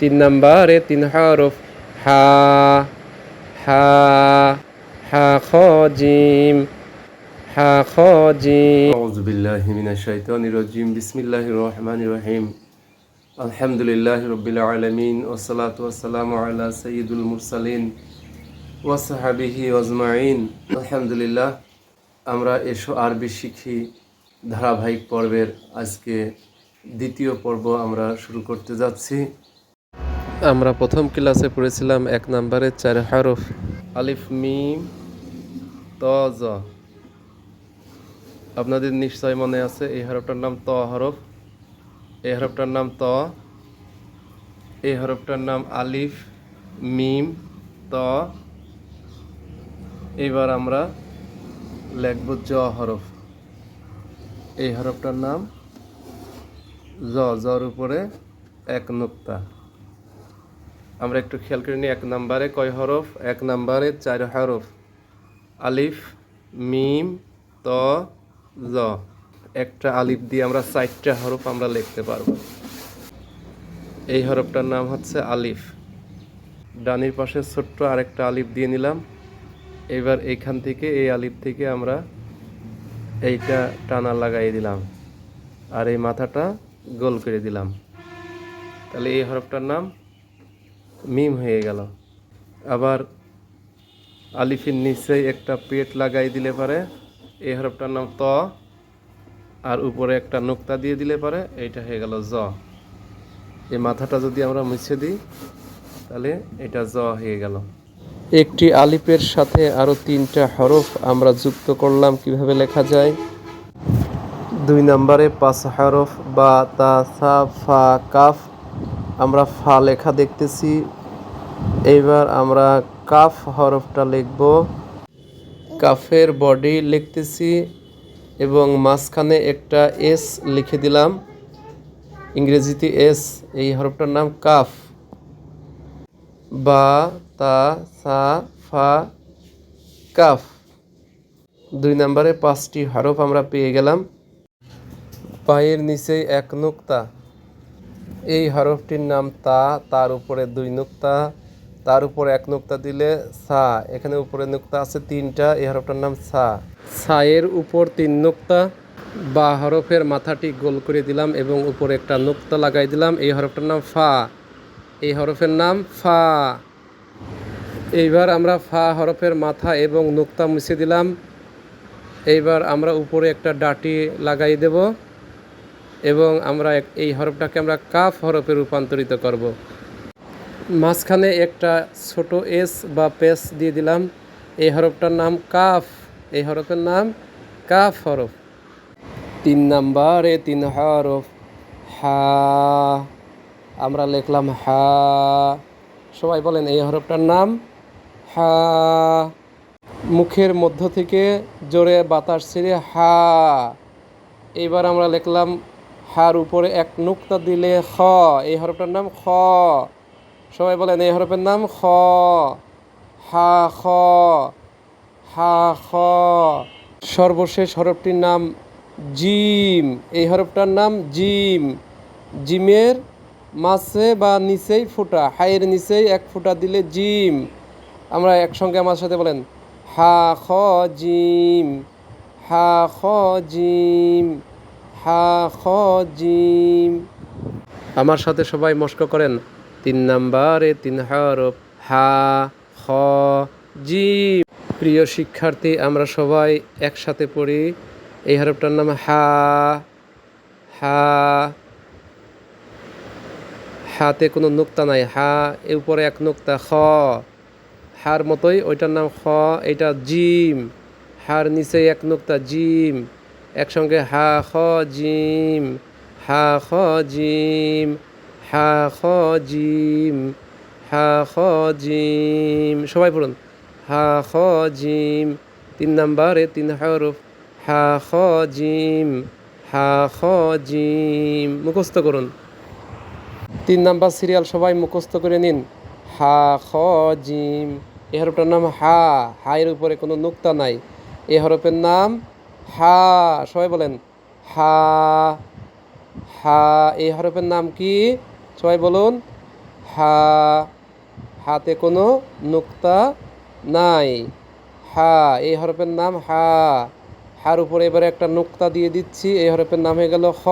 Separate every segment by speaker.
Speaker 1: তিন নম্বরে তিন হরফ, হা হা হা, খ, জিম, হা, খ, জিম। আউযুবিল্লাহি মিনাশ শাইতানির রাজিম, বিসমিল্লাহির রহমানির রহিম। আলহামদুলিল্লাহ রবিল আলমিন ওসলাত ওসালাম আলা সঈদুল মুরসালিন ওয়াসাহাবিহি আজমাইন। আলহামদুলিল্লাহ, আমরা এসো আরবি শিখি ধারাবাহিক পর্বের আজকে দ্বিতীয় পর্ব আমরা শুরু করতে যাচ্ছি। আমরা প্রথম ক্লাসে পড়েছিলাম এক নম্বরে চার হরফ, আলিফ, মিম, ত, জ। আপনাদের নিশ্চয় মনে আছে, এই হরফটার নাম ত হরফ, এই হরফটার নাম ত, এই হরফটার নাম আলিফ, মিম, ত। এবার আমরা লিখব জ হরফ। এই হরফটার নাম জ, জর উপরে এক নুক্তা। আমরা একটু খেয়াল করে নিই, এক নাম্বারে কয় হরফ? এক নাম্বারে চার হরফ। আলিফ, মিম, ত, জ। একটা আলিফ দিয়ে আমরা চারটা হরফ আমরা লিখতে পারব। এই হরফটার নাম হচ্ছে আলিফ। ডানির পাশে ছোট্ট আরেকটা আলিফ দিয়ে নিলাম। এবার এইখান থেকে, এই আলিফ থেকে আমরা এইটা টানা লাগাই দিলাম। আর এই মাথাটা গোল করে দিলাম। তাহলে এই হরফটার নাম মিম হয়ে গেল। আবার আলিফের নিচে একটা পেট লাগাই দিলে পারে এই হরফটার নাম ত, আর উপরে একটা নোক্তা দিয়ে দিলে পারে, এইটা হয়ে গেল জ। এই মাথাটা যদি আমরা মুছে দিই, তাহলে এটা জ হয়ে গেল। একটি আলিফের সাথে আরও তিনটা হরফ আমরা যুক্ত করলাম, কীভাবে লেখা যায়? দুই নম্বরে পাঁচ হরফ বা তা সা ফা কাফ আমরা ফা লেখা দেখতেছি। এইবার আমরা কাফ হরফটা লিখব। কাফের বডি লিখতেছি এবং মাঝখানে একটা এস লিখে দিলাম। ইংরেজিতে এস, এই হরফটার নাম কাফ। বা, তা, সা, ফা, কাফ। দুই নম্বরে পাঁচটি হরফ আমরা পেয়ে গেলাম। পায়ের নিচে এক নুক্তা। এই হরফটির নাম তা, তার উপরে দুই নুক্তা, তার উপরে এক নুক্তা দিলে সা। এখানে উপরে নুক্তা আছে তিনটা, এই হরফটার নাম সা। সায়ের উপর তিন নুক্তা, বা হরফের মাথাটি গোল করে দিলাম এবং উপরে একটা নুক্তা লাগাই দিলাম, এই হরফটার নাম ফা। এই হরফের নাম ফা। এইবার আমরা ফা হরফের মাথা এবং নুক্তা মুছে দিলাম। এইবার আমরা উপরে একটা ডাটি লাগাই দেব। এবং আমরা এই হরফটাকে আমরা কাফ হরফে রূপান্তরিত করব। মাঝখানে একটা ছোট এস বা পেস দিয়ে দিলাম। এই হরফটার নাম কাফ। এই হরফের নাম কাফ হরফ। তিন নাম্বারে তিন হরফ। হা। আমরা লিখলাম হা। সবাই বলেন এই হরফটার নাম হা। মুখের মধ্য থেকে জোরে বাতাস ছেড়ে হা। এইবার আমরা লিখলাম হার উপরে এক নুক্তা দিলে খ। এই হরফটার নাম খ। সবাই বলেন, এই হরফের নাম খ। হা খ। হা, খ। সর্বশেষ হরফটির নাম জিম। এই হরফটার নাম জিম। জিমের মাছে বা নিচেই ফোঁটা হাইয়ের নিচেই এক ফুটা দিলে জিম। আমরা একসঙ্গে আমার সাথে বলেন, হা, খ, জিম। হা, খ, জিম। হা খ জিম আমার সাথে সবাই মস্ক করেন। তিন নাম্বারে তিন হরফ হা, খ, জিম। প্রিয় শিক্ষার্থী, আমরা সবাই একসাথে পড়ি। এই হরফটার নাম হা হা। হাতে কোনো নুক্তা নাই। হা, এর উপরে এক নুক্তা, খ। হার মতোই ওইটার নাম খ, এটা জিম। হার নিচে এক নুক্তা, জিম। একসঙ্গে হা, খ, জিম, হা, খ, জিম, হা, খ, জিম, হা, খ, জিম। সবাই পড়ুন। হা, খ, জিম। তিন নাম্বারে তিন হরফ। হা, খ, জিম। হা, খ, জিম। মুখস্থ করুন। তিন নাম্বার সিরিয়াল সবাই মুখস্থ করে নিন। হা, খ, জিম। এই হরফটার নাম হা। হায়ের উপরে কোনো নুক্তা নাই। এই হরফের নাম হা, সবাই বলেন, হা হা, এই হরফের নাম কি? সবাই বলুন, হা, হাতে কোনো নুক্তা নাই। হা, এই হরফের নাম হা। হার উপরে এবারে একটা নুক্তা দিয়ে দিচ্ছি, এই হরফের নাম হয়ে গেল খ।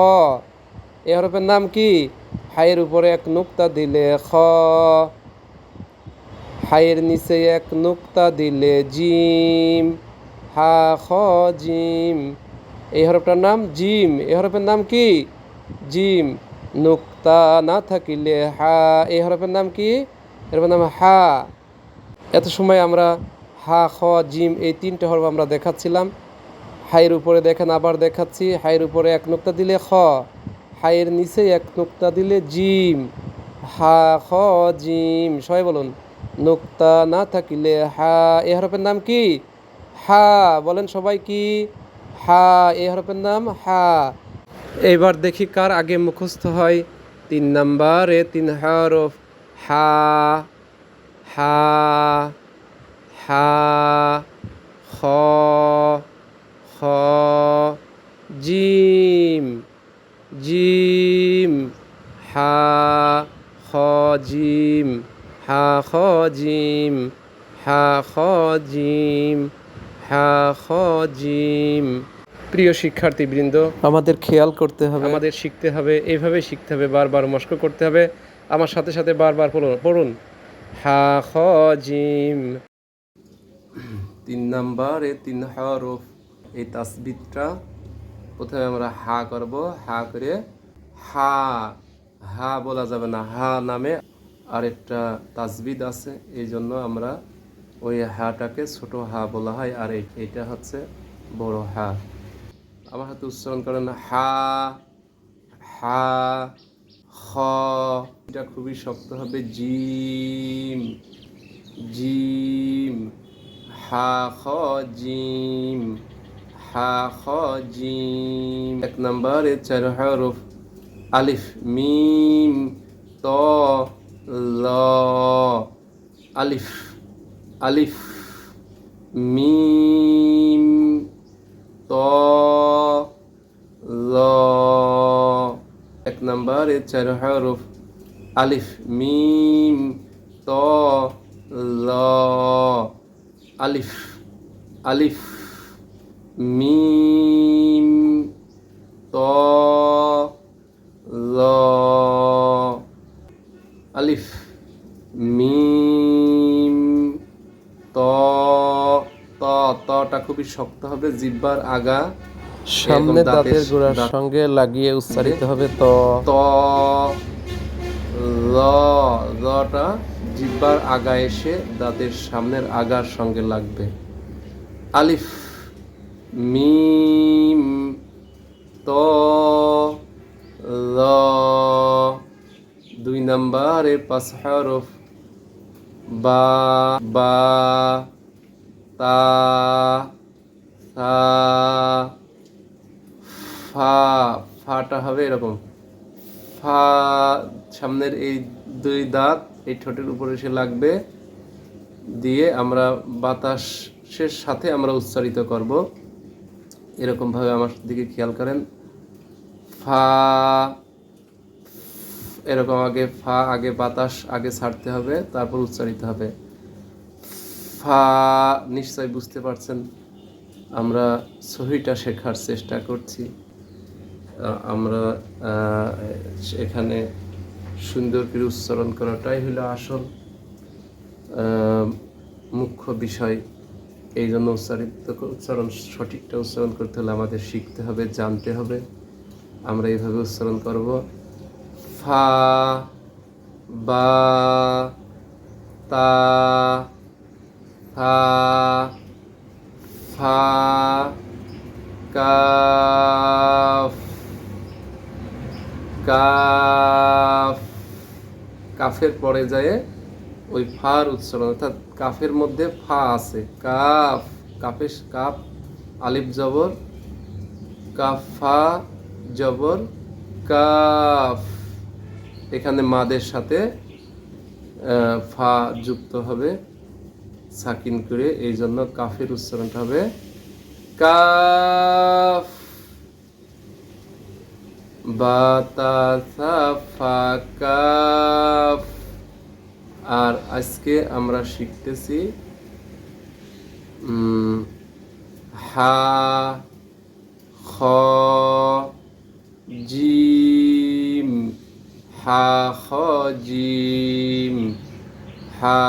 Speaker 1: এই হরফের নাম কি? হায়ের উপরে এক নুক্তা দিলে খ। হায়ের নিচে এক নুক্তা দিলে জিম। হা, খ, জিম। এই হরফটার নাম জিম। এই হরফের নাম কি? জিম। নুক্তা না থাকিলে হা। এই হরফের নাম কি? এর নাম হা। এত সময় আমরা হা, খ, জিম এই তিনটে হরফ আমরা দেখাচ্ছিলাম। হাইয়ের উপরে দেখেন, আবার দেখাচ্ছি। হাইয়ের উপরে এক নুক্তা দিলে খ। হাইয়ের নিচে এক নুক্তা দিলে জিম। হা, খ, জিম। সবাই বলুন। নুক্তা না থাকিলে হা। এ হরফের নাম কি? হা, বলেন সবাই কি? হা, এ হরফের নাম? হা। এবার দেখি কার আগে মুখস্থ হয়। তিন নাম্বারে তিন হরফ। হা হা হা, খ খ, জিম জিম, হা, খ, জিম, হা, খ, জিম, হা, খ, জিম। জিম প্রিয় শিক্ষার্থীবৃন্দ আমাদের খেয়াল করতে হবে। আমাদের শিখতে হবে এইভাবে শিখতে হবে বারবার মস্ক করতে হবে। আমার সাথে সাথে বারবার পড়ুন পড়ুন। হা খ জিম তিন নাম্বারে তিন হরফ এই তাসবিদটা প্রথমে আমরা হা করব হা করে হা হা বলা যাবে না হা নামে আরেকটা তাসবিদ আছে এই জন্য আমরা ওই হাটাকে ছোট হা বলা হয়, আর এইটা হচ্ছে বড় হা। আমার হাতে উচ্চারণ করেন হা হা, খ। এটা খুবই শক্ত হবে, জিম জিম, হা, খ, জিম, হা, খ, জিম। এক নম্বরে চার হরফ, আলিফ, মিম, ত, ল, আলিফ। আলিফ, মিম, ত, ল, এক নম্বরে চার হরফ, আলিফ, মিম, ত, ল, আলিফ আলিফ, মিম, ত, ল, আলিফ, মিম ত ত তটা খুবই শক্ত হবে জিব্বার আগা
Speaker 2: সামনে
Speaker 1: দাঁতের
Speaker 2: গোড়ার সঙ্গে লাগিয়ে উচ্চারিত হবে ত।
Speaker 1: ত ল লটা জিব্বার আগা এসে দাঁতের সামনের আগার সঙ্গে লাগবে। আলিফ মিম ত ল। দুই নম্বরে পাঁচ হরফ। বা বা, তা, সা, ফা, ফাটা হবে এরকম। ফা, সামনের এই দুই দাঁত, এই ঠোঁটের উপরে এসে লাগবে। দিয়ে আমরা বাতাসের সাথে আমরা উচ্চারিত করব। এরকমভাবে আমার দিকে খেয়াল করেন। ফা এরকম আগে ফা, আগে বাতাস, আগে ছাড়তে হবে, তারপর উচ্চারিত হবে। ফা নিশ্চয় বুঝতে পারছেন, আমরা সহিটা শেখার চেষ্টা করছি। আমরা এখানে সুন্দর করে উচ্চারণ করাটাই হলো আসল মুখ্য বিষয়। এই জন্য উচ্চারিত, উচ্চারণ, সঠিকটা উচ্চারণ করতে হলে আমাদের শিখতে হবে, জানতে হবে। আমরা এইভাবে উচ্চারণ করব। ফা, বা, তা থা ফা, কাফ কাফ, কাফের পরে যায় ওই ফার উচ্চারণ, অর্থাৎ কাফের মধ্যে ফা আছে, কাফ, কাফের কাফ, আলিফ জবর, কাফা জবর, কাফ এখানে মাদের সাথে ফা যুক্ত হবে, সাকিন করে, এই জন্য কাফের উচ্চারণটা হবে কাফ। কাফ।
Speaker 3: আর আজকে আমরা শিখতেছি হা, খ জিম হা খ জিম হা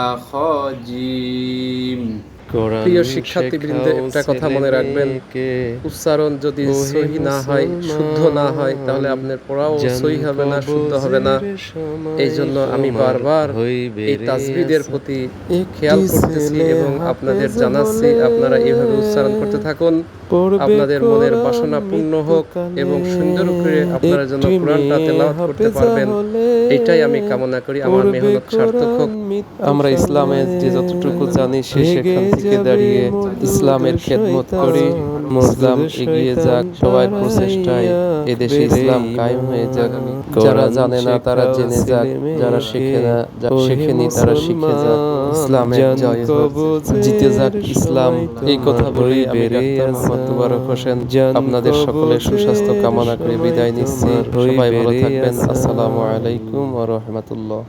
Speaker 1: প্রিয় শিক্ষার্থীবৃন্দ একটা কথা মনে রাখবেন উচ্চারণ যদি সহি না হয় শুদ্ধ না হয় তাহলে আপনার পড়াও সহি হবে না শুদ্ধ হবে না। এই জন্য আমি বারবার এই তাজবিদের প্রতি খেয়াল করতেছি এবং আপনাদের জানাচ্ছি আপনারা এইভাবে উচ্চারণ করতে থাকুন। আপনাদের মনের বাসনা পূর্ণ হোক এবং সুন্দর করে আপনারা যেন কোরআনটা তেলাওয়াত করতে পারবেন। এটাই আমি কামনা করি আমার মেহনত সার্থক হোক।
Speaker 2: আমরা ইসলামের যে যতটুকু জানি সে সেখান থেকে দাঁড়িয়ে ইসলামের খেদমত করি। ইসলাম এগিয়ে যাক সবার প্রচেষ্টায়। এদেশে ইসলাম কায়েম হয়ে যাক। যারা জানে না তারা জেনে যাক। যারা শেখে না শেখেনি তারা শিখে যাক। ইসলামের জয় জিতে যাক ইসলাম। এই কথা বলে আমি ডাক্তার মোহাম্মদ তুবারক হোসেন আপনাদের সকলের সুস্বাস্থ্য কামনা করে বিদায় নিচ্ছি। সবাই ভালো থাকবেন। আসসালামু আলাইকুম ওয়া রাহমাতুল্লাহ।